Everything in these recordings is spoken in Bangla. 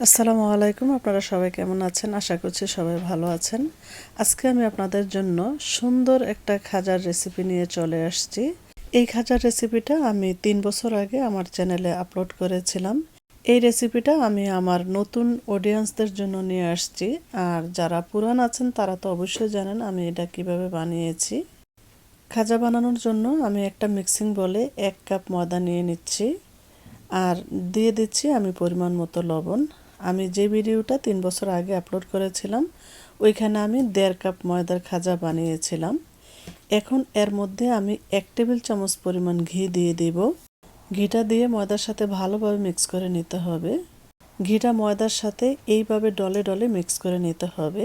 আসসালামু আলাইকুম, আপনারা সবাই কেমন আছেন? আশা করছি সবাই ভালো আছেন। আজকে আমি আপনাদের জন্য সুন্দর একটা খাজার রেসিপি নিয়ে চলে আসছি। এই খাজার রেসিপিটা আমি তিন বছর আগে আমার চ্যানেলে আপলোড করেছিলাম। এই রেসিপিটা আমি আমার নতুন অডিয়েন্সদের জন্য নিয়ে আসছি। আর যারা পুরান আছেন, তারা তো অবশ্যই জানেন আমি এটা কীভাবে বানিয়েছি। খাজা বানানোর জন্য আমি একটা মিক্সিং বলে এক কাপ ময়দা নিয়ে নিচ্ছি। আর দিয়ে দিচ্ছি আমি পরিমাণ মতো লবণ। আমি যে ভিডিওটা তিন বছর আগে আপলোড করেছিলাম, ওইখানে আমি দেড় কাপ ময়দার খাজা বানিয়েছিলাম। এখন এর মধ্যে আমি এক টেবিল চামচ পরিমাণ ঘি দিয়ে দিব। ঘিটা দিয়ে ময়দার সাথে ভালোভাবে মিক্স করে নিতে হবে। ঘিটা ময়দার সাথে এইভাবে ডলে ডলে মিক্স করে নিতে হবে।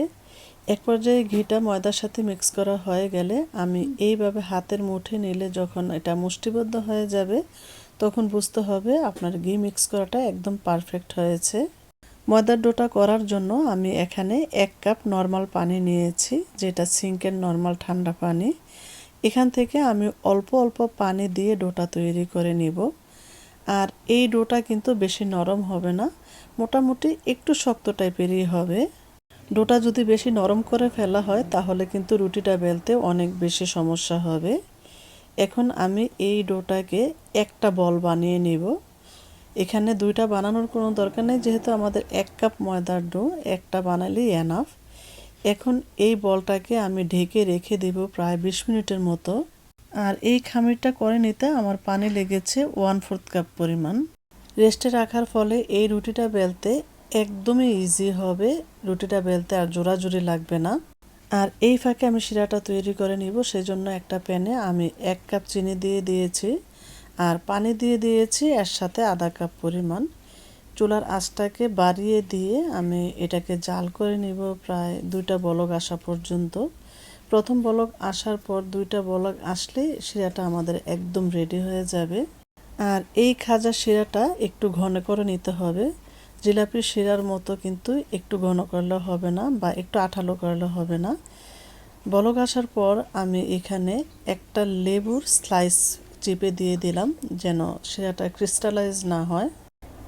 এক পর্যায়ে ঘিটা ময়দার সাথে মিক্স করা হয়ে গেলে আমি এইভাবে হাতের মুঠে নিলে যখন এটা মুষ্টিবদ্ধ হয়ে যাবে, তখন বুঝতে হবে আপনার ঘি মিক্স করাটা একদম পারফেক্ট হয়েছে। ময়দার ডোটা করার জন্য আমি এখানে এক কাপ নর্মাল পানি নিয়েছি, যেটা সিঙ্কের নর্মাল ঠান্ডা পানি। এখান থেকে আমি অল্প অল্প পানি দিয়ে ডোটা তৈরি করে নিব। আর এই ডোটা কিন্তু বেশি নরম হবে না, মোটামুটি একটু শক্ত টাইপেরই হবে। ডোটা যদি বেশি নরম করে ফেলা হয়, তাহলে কিন্তু রুটিটা বেলতে অনেক বেশি সমস্যা হবে। এখন আমি এই ডোটাকে একটা বল বানিয়ে নিব। এখানে দুইটা বানানোর কোনো দরকার নেই, যেহেতু আমাদের এক কাপ ময়দার ডো, একটা বানালেই এনাফ এখন এই বলটাকে আমি ঢেকে রেখে দেব প্রায় বিশ মিনিটের মতো। আর এই খামিরটা করে নিতে আমার পানি লেগেছে ওয়ান ফোর্থ কাপ পরিমাণ। রেস্টে রাখার ফলে এই রুটিটা বেলতে একদমই ইজি হবে। রুটিটা বেলতে আর জোড়াজুড়ি লাগবে না। আর এই ফাঁকে আমি শিরাটা তৈরি করে নিব, সেজন্য একটা প্যানে আমি এক কাপ চিনি দিয়ে দিয়েছি। আর পানি দিয়ে দিয়েছি এর সাথে আধা কাপ পরিমাণ। চুলার আঁচটাকে বাড়িয়ে দিয়ে আমি এটাকে জাল করে নিব প্রায় দুইটা বলক আসা পর্যন্ত। প্রথম বলক আসার পর দুইটা বলক আসলে শিরাটা আমাদের একদম রেডি হয়ে যাবে। আর এই খাজা শিরাটা একটু ঘন করে নিতে হবে। জিলাপির শিরার মতো কিন্তু একটু ঘন করলে হবে না বা একটু আঠালো করলে হবে না। বলক আসার পর আমি এখানে একটা লেবুর স্লাইস চিপে দিয়ে দিলাম যেন শিরাটা ক্রিস্টালাইজ না হয়।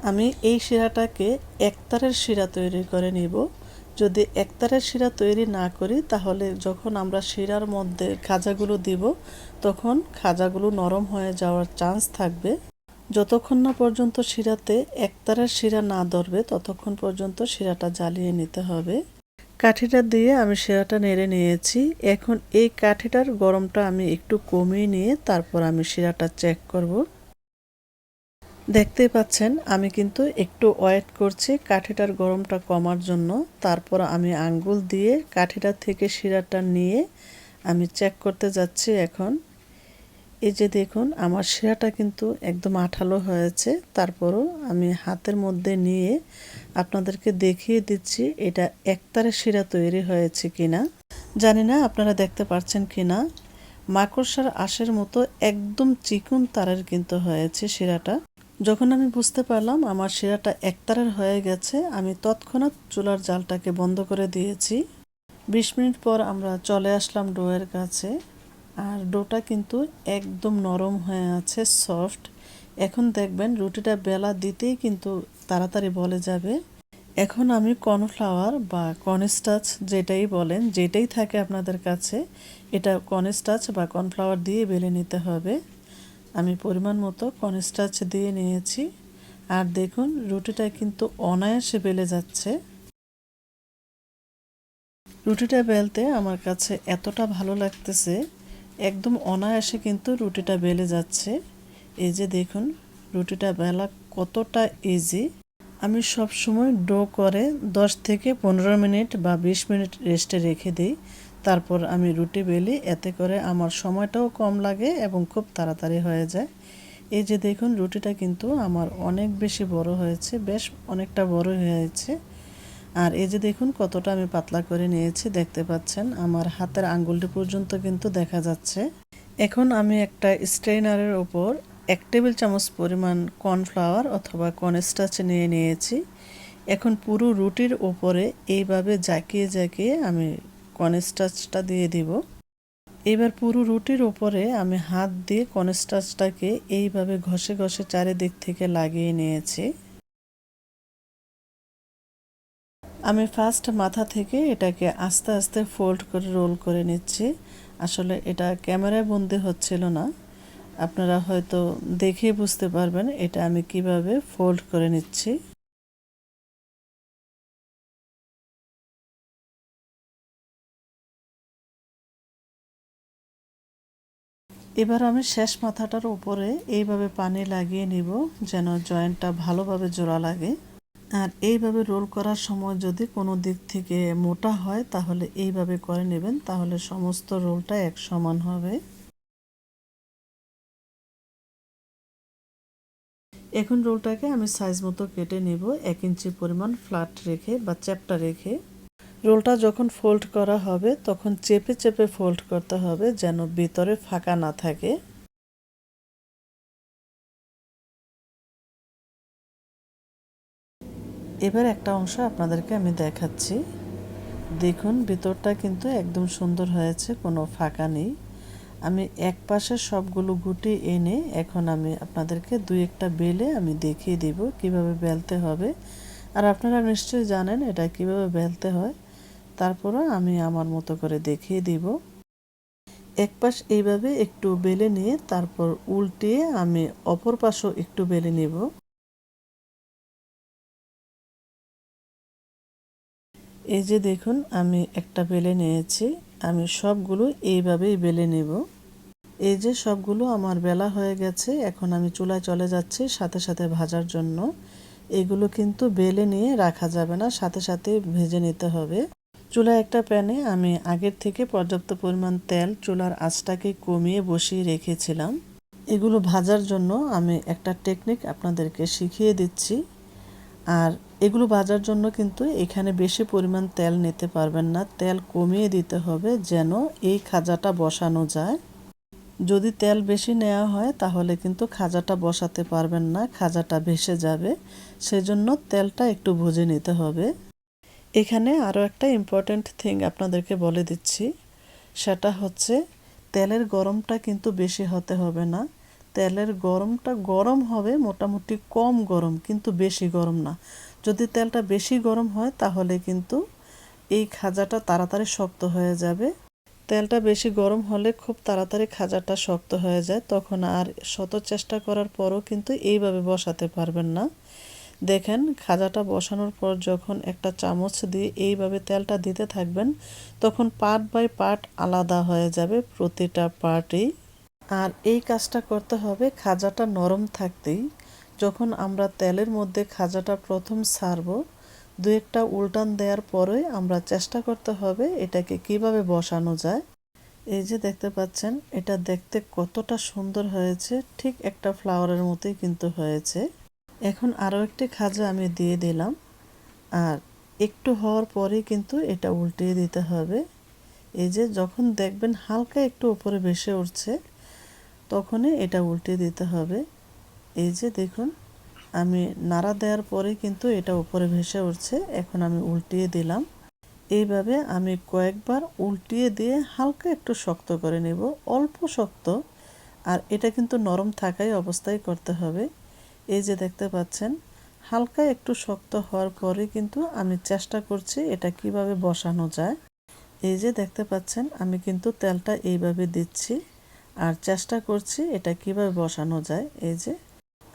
আমি এই শিরাটাকে একতারের শিরা তৈরি করে নিব। যদি একতারের শিরা তৈরি না করি, তাহলে যখন আমরা শিরার মধ্যে খাজাগুলো দিব, তখন খাজাগুলো নরম হয়ে যাওয়ার চান্স থাকবে। যতক্ষণ না পর্যন্ত শিরাতে একতারের শিরা না ধরবে, ততক্ষণ পর্যন্ত শিরাটা জ্বালিয়ে নিতে হবে। কাঠিটা দিয়ে আমি শিরাটা নেড়ে নিয়েছি। এখন এই কাঠিটার গরমটা আমি একটু কমিয়ে নিয়ে তারপর আমি শিরাটা চেক করব। দেখতে পাচ্ছেন, আমি কিন্তু একটু ওয়েট করছি কাঠিটার গরমটা কমার জন্য। তারপর আমি আঙ্গুল দিয়ে কাঠিটা থেকে শিরাটা নিয়ে আমি চেক করতে যাচ্ছি এখন। এই যে দেখুন, আমার শিরাটা কিন্তু একদম আঠালো হয়েছে। তারপরও আমি হাতের মধ্যে নিয়ে আপনাদেরকে দেখিয়ে দিচ্ছি, এটা একতারে শিরা তৈরি হয়েছে কিনা। জানি না আপনারা দেখতে পাচ্ছেন কিনা। মাকড়সার আশের মতো একদম চিকুন তারের কিন্তু হয়েছে শিরাটা। যখন আমি বুঝতে পারলাম আমার শিরাটা একতারের হয়ে গেছে, আমি তৎক্ষণাৎ চুলার জালটাকে বন্ধ করে দিয়েছি। বিশ মিনিট পর আমরা চলে আসলাম ডোয়ের কাছে। আর ডোটা কিন্তু একদম নরম হয়ে আছে সফট এখন দেখবেন রুটিটা বেলা দিতেই কিন্তু তাড়াতাড়ি বলে যাবে। এখন আমি কর্নফ্লাওয়ার বা কর্নস্টাচ যেটাই বলেন, যেটাই থাকে আপনাদের কাছে, এটা কর্নস্টাচ বা কর্নফ্লাওয়ার দিয়ে বেলে নিতে হবে। আমি পরিমাণ মতো কর্নস্টাচ দিয়ে নিয়েছি। আর দেখুন, রুটিটা কিন্তু অনায়াসে বেলে যাচ্ছে। রুটিটা বেলতে আমার কাছে এতটা ভালো লাগতেছে একদম অনায়াসে কিন্তু রুটিটা বেলে যাচ্ছে। এই যে দেখুন, রুটিটা বেলা কতটা ইজি আমি সব সময় ডো করে 10 থেকে পনেরো মিনিট বা 20 মিনিট রেস্টে রেখে দিই। তারপর আমি রুটি বেলি, এতে করে আমার সময়টাও কম লাগে এবং খুব তাড়াতাড়ি হয়ে যায়। এই যে দেখুন, রুটিটা কিন্তু আমার অনেক বেশি বড় হয়েছে, বেশ অনেকটা বড় হয়েছে। আর এই যে দেখুন, কতটা আমি পাতলা করে নিয়েছি, দেখতে পাচ্ছেন, আমার হাতের আঙ্গুলটি পর্যন্ত কিন্তু দেখা যাচ্ছে। এখন আমি একটা স্ট্রেনারের ওপর এক টেবিল চামচ পরিমাণ কর্নফ্লাওয়ার অথবা কর্নস্টাচ নিয়ে নিয়েছি। এখন পুরো রুটির ওপরে এইভাবে জাকিয়ে জাকিয়ে আমি কর্নস্টাচটা দিয়ে দিব। এবার পুরো রুটির ওপরে আমি হাত দিয়ে কর্নস্টাচটাকে এইভাবে ঘষে ঘষে চারিদিক থেকে লাগিয়ে নিয়েছি। আমি ফার্স্ট মাথা থেকে এটাকে আস্তে আস্তে ফোল্ড করে রোল করে নিচ্ছি। আসলে এটা ক্যামেরায় বন্দি হচ্ছিল না। আপনারা হয়তো দেখেই বুঝতে পারবেন এটা আমি কীভাবে ফোল্ড করে নিচ্ছি। এবার আমি শেষ মাথাটার উপরে এইভাবে পানি লাগিয়ে নিব যেন জয়েন্টটা ভালোভাবে জোড়া লাগে। আর এইভাবে রোল করার সময় যদি কোনো দিক থেকে মোটা হয়, তাহলে এইভাবে করে নেবেন, তাহলে সমস্ত রোলটা এক সমান হবে। এখন রোলটাকে আমি সাইজ মতো কেটে নিব, এক ইঞ্চি পরিমাণ ফ্ল্যাট রেখে বা চ্যাপটা রেখে। রোলটা যখন ফোল্ড করা হবে, তখন চেপে চেপে ফোল্ড করতে হবে যেন ভিতরে ফাঁকা না থাকে। এবার একটা অংশ আপনাদেরকে আমি দেখাচ্ছি। দেখুন, ভিতরটা কিন্তু একদম সুন্দর হয়েছে, কোনো ফাঁকা নেই। আমি এক পাশে সবগুলো গুটি এনে এখন আমি আপনাদেরকে দুই একটা বেলে আমি দেখিয়ে দিব কীভাবে বেলতে হবে। আর আপনারা নিশ্চয়ই জানেন এটা কীভাবে বেলতে হয়। তারপরও আমি আমার মতো করে দেখিয়ে দিব। এক পাশ এইভাবে একটু বেলে নিয়ে তারপর উল্টিয়ে আমি অপর পাশও একটু বেলে নিব। এই যে দেখুন, আমি একটা বেলে নিয়েছি। আমি সবগুলো এইভাবেই বেলে নেব। এই যে সবগুলো আমার বেলা হয়ে গেছে, এখন আমি চুলায় চলে যাচ্ছি সাথে সাথে ভাজার জন্য। এগুলো কিন্তু বেলে নিয়ে রাখা যাবে না, সাথে সাথে ভেজে নিতে হবে। চুলায় একটা প্যানে আমি আগের থেকে পর্যাপ্ত পরিমাণ তেল চুলার আঁচটাকে কমিয়ে বসিয়ে রেখেছিলাম। এগুলো ভাজার জন্য আমি একটা টেকনিক আপনাদেরকে শিখিয়ে দিচ্ছি। আর এগুলো ভাজার জন্য কিন্তু এখানে বেশি পরিমাণ তেল নিতে পারবেন না। তেল কমিয়ে দিতে হবে যেন এই খাজাটা বসানো যায়। যদি তেল বেশি নেওয়া হয় তাহলে কিন্তু খাজাটা বসাতে পারবেন না, খাজাটা ভেসে যাবে। সেজন্য তেলটা একটু ভুজে নিতে হবে। এখানে আরও একটা ইম্পর্ট্যান্ট থিং আপনাদেরকে বলে দিচ্ছি। সেটা হচ্ছে তেলের গরমটা কিন্তু বেশি হতে হবে না। তেলের গরমটা গরম হবে, মোটামুটি কম গরম, কিন্তু বেশি গরম না। যদি তেলটা বেশি গরম হয়, তাহলে কিন্তু এই খাজাটা তাড়াতাড়ি শক্ত হয়ে যাবে। তেলটা বেশি গরম হলে খুব তাড়াতাড়ি খাজাটা শক্ত হয়ে যায়। তখন আর শত চেষ্টা করার পরও কিন্তু এইভাবে বসাতে পারবেন না। দেখেন, খাজাটা বসানোর পর যখন একটা চামচ দিয়ে এইভাবে তেলটা দিতে থাকবেন, তখন পার্ট বাই পার্ট আলাদা হয়ে যাবে প্রতিটা পার্টেই। আর এই কাজটা করতে হবে খাজাটা নরম থাকতেই। যখন আমরা তেলের মধ্যে খাজাটা প্রথম সারব দু একটা উল্টান দেওয়ার পরে আমরা চেষ্টা করতে হবে এটাকে কীভাবে বসানো যায়। এই যে দেখতে পাচ্ছেন, এটা দেখতে কতটা সুন্দর হয়েছে, ঠিক একটা ফ্লাওয়ারের মতোই কিন্তু হয়েছে। এখন আরও একটি খাজা আমি দিয়ে দিলাম, আর একটু হওয়ার পরে কিন্তু এটা উল্টিয়ে দিতে হবে। এই যে যখন দেখবেন হালকা একটু উপরে ভেসে উঠছে তখনই এটা উল্টে দিতে হবে। এই যে দেখুন, আমি নাড়া দেওয়ার পরে কিন্তু এটা উপরে ভেসে উঠছে, এখন আমি উল্টিয়ে দিলাম। এইভাবে আমি কয়েকবার উল্টিয়ে দিয়ে হালকা একটু শক্ত করে নেব, অল্প শক্ত, আর এটা কিন্তু নরম থাকাই অবস্থায় করতে হবে। এই যে দেখতে পাচ্ছেন, হালকা একটু শক্ত হওয়ার পরে কিন্তু আমি চেষ্টা করছি এটা কীভাবে বসানো যায়। এই যে দেখতে পাচ্ছেন, আমি কিন্তু তেলটা এইভাবে দিচ্ছি। আর চেষ্টা করছি এটা কীভাবে বসানো যায়, এই যে।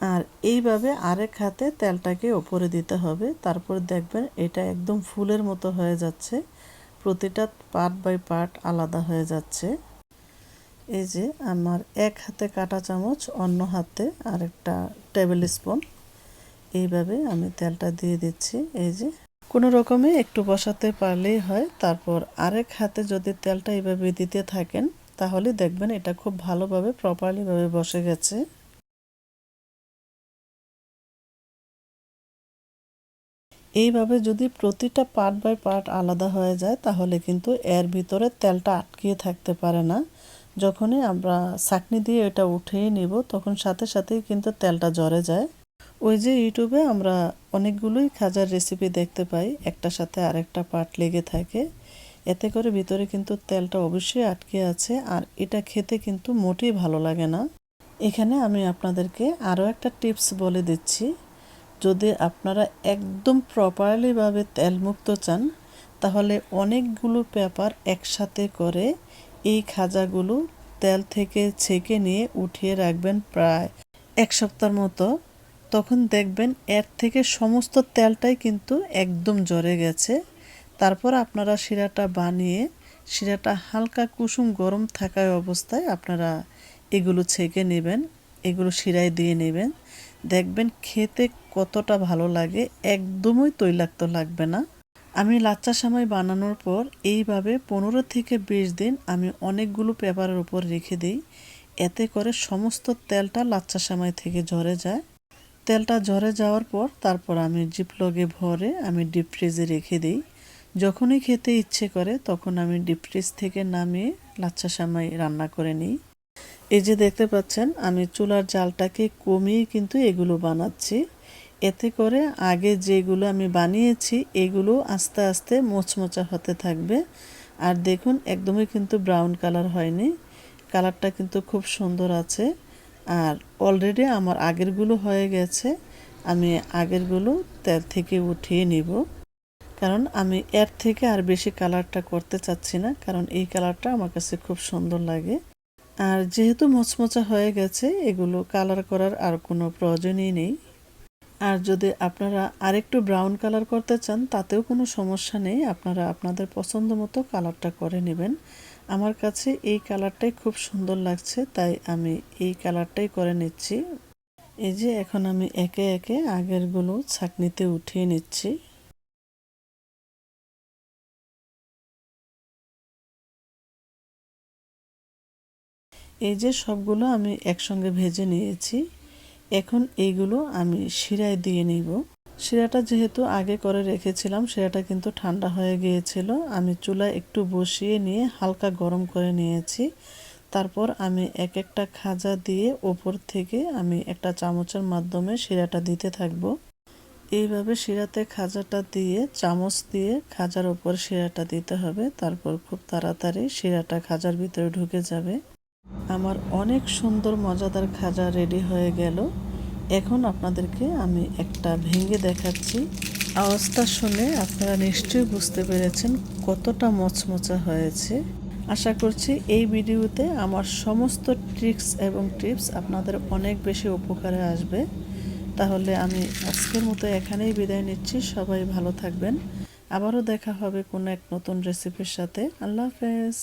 আর এইভাবে আরেক হাতে তেলটাকে ওপরে দিতে হবে, তারপর দেখবেন এটা একদম ফুলের মতো হয়ে যাচ্ছে, প্রতিটা পার্ট বাই পার্ট আলাদা হয়ে যাচ্ছে। এই যে আমার এক হাতে কাটা চামচ, অন্য হাতে আরেকটা টেবিল স্পুন। এইভাবে আমি তেলটা দিয়ে দিচ্ছি, এই যে। কোনো রকমে একটু বসাতে পারলেই হয়, তারপর আরেক হাতে যদি তেলটা এইভাবে দিতে থাকেন তাহলে দেখবেন এটা খুব ভালোভাবে প্রপারলিভাবে বসে গেছে। এইভাবে যদি প্রতিটা পার্ট বাই পার্ট আলাদা হয়ে যায়, তাহলে কিন্তু এর ভিতরে তেলটা আটকিয়ে থাকতে পারে না। যখনই আমরা চাকনি দিয়ে এটা উঠিয়ে নিব, তখন সাথে সাথেই কিন্তু তেলটা জ্বরে যায়। ওই যে ইউটিউবে আমরা অনেকগুলোই খাজার রেসিপি দেখতে পাই একটা সাথে আরেকটা পার্ট লেগে থাকে। এতে করে ভিতরে কিন্তু তেলটা অবশ্যই আটকে আছে আর এটা খেতে কিন্তু মোটেই ভালো লাগে না। এখানে আমি আপনাদেরকে আরও একটা টিপস বলে দিচ্ছি। যদি আপনারা একদম প্রপারলিভাবে তেলমুক্ত চান, তাহলে অনেকগুলো পেপার একসাথে করে এই খাজাগুলো তেল থেকে ছেঁকে নিয়ে উঠিয়ে রাখবেন প্রায় এক সপ্তাহের মতো। তখন দেখবেন এর থেকে সমস্ত তেলটাই কিন্তু একদম জ্বরে গেছে। তারপর আপনারা শিরাটা বানিয়ে, শিরাটা হালকা কুসুম গরম থাকায় অবস্থায় আপনারা এগুলো ছেঁকে নেবেন, এগুলো শিরায় দিয়ে নেবেন। দেখবেন খেতে কতটা ভালো লাগে, একদমই তৈলাক্ত লাগবে না। আমি লাচ্চা সামাই বানানোর পর এইভাবে পনেরো থেকে বিশ দিন আমি অনেকগুলো পেপারের উপর রেখে দিই। এতে করে সমস্ত তেলটা লাচ্চা সামাই থেকে ঝরে যায়। তেলটা ঝরে যাওয়ার পর তারপর আমি জিপলগে ভরে আমি ডিপ ফ্রিজে রেখে দিই। যখনই খেতে ইচ্ছে করে, তখন আমি ডিপ ফ্রিজ থেকে নামিয়ে লাচ্চা সামাই রান্না করে নিই। এই যে দেখতে পাচ্ছেন, আমি চুলার জালটাকে কমিয়ে কিন্তু এগুলো বানাচ্ছি। এতে করে আগে যেগুলো আমি বানিয়েছি, এগুলো আস্তে আস্তে মোচমোচা হতে থাকবে। আর দেখুন, একদমই কিন্তু ব্রাউন কালার হয়নি। কালারটা কিন্তু খুব সুন্দর আছে। আর অলরেডি আমার আগেরগুলো হয়ে গেছে। আমি আগেরগুলো তেল থেকে উঠিয়ে নিব। কারণ আমি এর থেকে আর বেশি কালারটা করতে চাচ্ছি না, কারণ এই কালারটা আমার কাছে খুব সুন্দর লাগে। আর যেহেতু মোচমোচা হয়ে গেছে, এগুলো কালার করার আর কোনো প্রয়োজনই নেই। আর যদি আপনারা আরেকটু ব্রাউন কালার করতে চান, তাতেও কোনো সমস্যা নেই, আপনারা আপনাদের পছন্দ মতো কালারটা করে নেবেন। আমার কাছে এই কালারটাই খুব সুন্দর লাগছে, তাই আমি এই কালারটাই করে নিচ্ছি। এই যে এখন আমি একে একে আগেরগুলো ছাকনিতে উঠিয়ে নিচ্ছি। এই যে সবগুলো আমি একসঙ্গে ভেজে নিয়েছি, এখন এইগুলো আমি শিরায় দিয়ে নিব। শিরাটা যেহেতু আগে করে রেখেছিলাম, শিরাটা কিন্তু ঠান্ডা হয়ে গিয়েছিল। আমি চুলায় একটু বসিয়ে নিয়ে হালকা গরম করে নিয়েছি। তারপর আমি এক একটা খাজা দিয়ে ওপর থেকে আমি একটা চামচের মাধ্যমে শিরাটা দিতে থাকব। এইভাবে শিরাতে খাজাটা দিয়ে, চামচ দিয়ে খাজার ওপর শিরাটা দিতে হবে। তারপর খুব তাড়াতাড়ি শিরাটা খাজার ভিতরে ঢুকে যাবে। আমার অনেক সুন্দর, মজাদার খাজা রেডি হয়ে গেল। এখন আপনাদেরকে আমি একটা ভেঙে দেখাচ্ছি। আওয়াজটা শুনে আপনারা নিশ্চয়ই বুঝতে পেরেছেন কতটা মচমচা হয়েছে। আশা করছি এই ভিডিওতে আমার সমস্ত ট্রিক্স এবং টিপস আপনাদের অনেক বেশি উপকারে আসবে। তাহলে আমি আজকের মতো এখানেই বিদায় নিচ্ছি। সবাই ভালো থাকবেন। আবারও দেখা হবে কোনো এক নতুন রেসিপির সাথে। আল্লাহ হাফেজ।